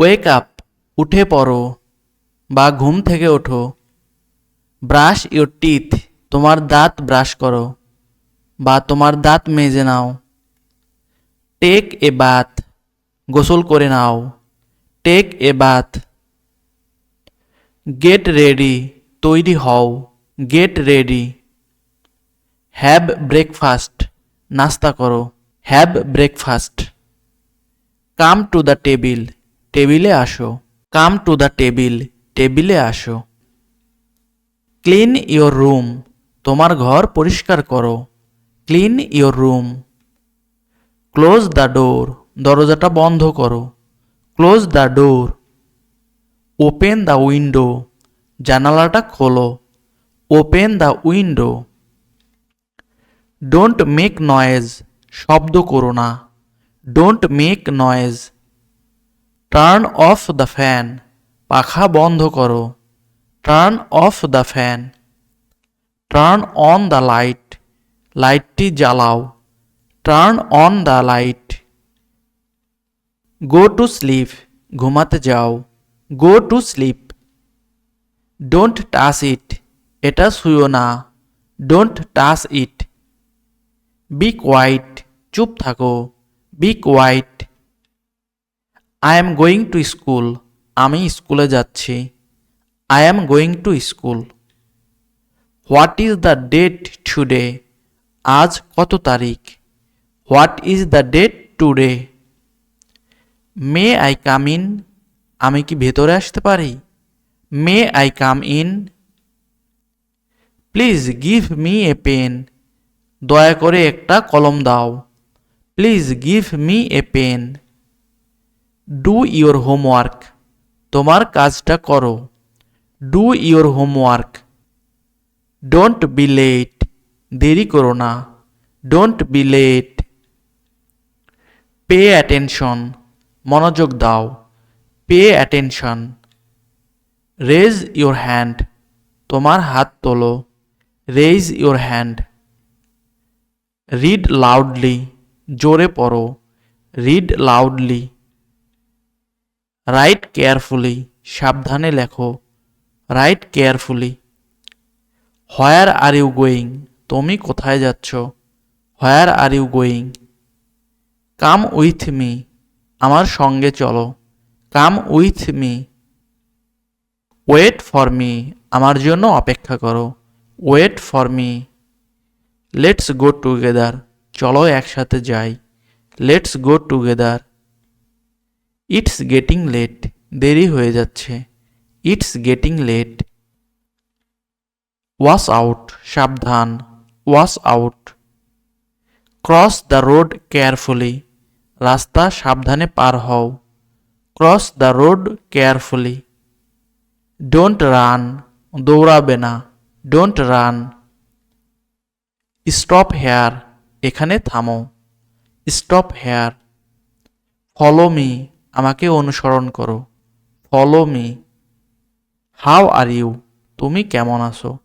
Wake up উঠে পড়ো বা ঘুম থেকে ওঠো। ব্রাশ ইউর টিথ তোমার দাঁত ব্রাশ করো বা তোমার দাঁত মেজে নাও। টেক এ বাথ গোসল করে নাও। Take a bath get ready তৈরি হও গেট রেডি হ্যাভ ব্রেকফাস্ট নাস্তা করো have breakfast come to the table টেবিলে আসো। কাম টু দ্য টেবিল, টেবিলে আসো। ক্লিন ইওর রুম, তোমার ঘর পরিষ্কার করো। Clean your room. Close the door, দরজাটা বন্ধ করো। Close the door. Open the window, জানালাটা খোলো। Open the window. Don't make noise, শব্দ করো না। Don't make noise. Turn off the fan পাখা বন্ধ করো। Turn off the fan turn on the light লাইটটি জ্বালাও। Turn on the light go to sleep ঘুমাতে যাও। Go to sleep don't touch it এটা শুয়ো না। Don't touch it be quiet চুপ থাকো। Be quiet I am going to school আমি স্কুলে যাচ্ছি। I am going to school what is the date today আজ কত তারিখ? What is the date today may I come in আমি কি ভেতরে আসতে পারি? May I come in please give me a pen দয়া করে একটা কলম দাও। Please give me a pen do your homework তোমার কাজটা করো। Do your homework don't be late দেরি করো না। Don't be late pay attention মনোযোগ দাও। Pay attention raise your hand তোমার হাত তোলো। Raise your hand read loudly জোরে পড়ো। রিড লাউডলি রাইট কেয়ারফুলি সাবধানে লেখো। Write carefully where are you going তুমি কোথায় যাচ্ছ? Where are you going come with me আমার সঙ্গে চলো। Come with me wait for me আমার জন্য অপেক্ষা করো। Wait for me let's go together চলো একসাথে যাই। Let's go together it's getting late দেরি হয়ে যাচ্ছে। It's getting late watch out সাবধান। Watch out cross the road carefully রাস্তা সাবধানে পার হও। Cross the road carefully don't run দৌড়াবে না। ডোন্ট রান স্টপ হেয়ার এখানে থামো। স্টপ হেয়ার ফলো মি আমাকে অনুসরণ করো। Follow me. How are you? তুমি কেমন আছো?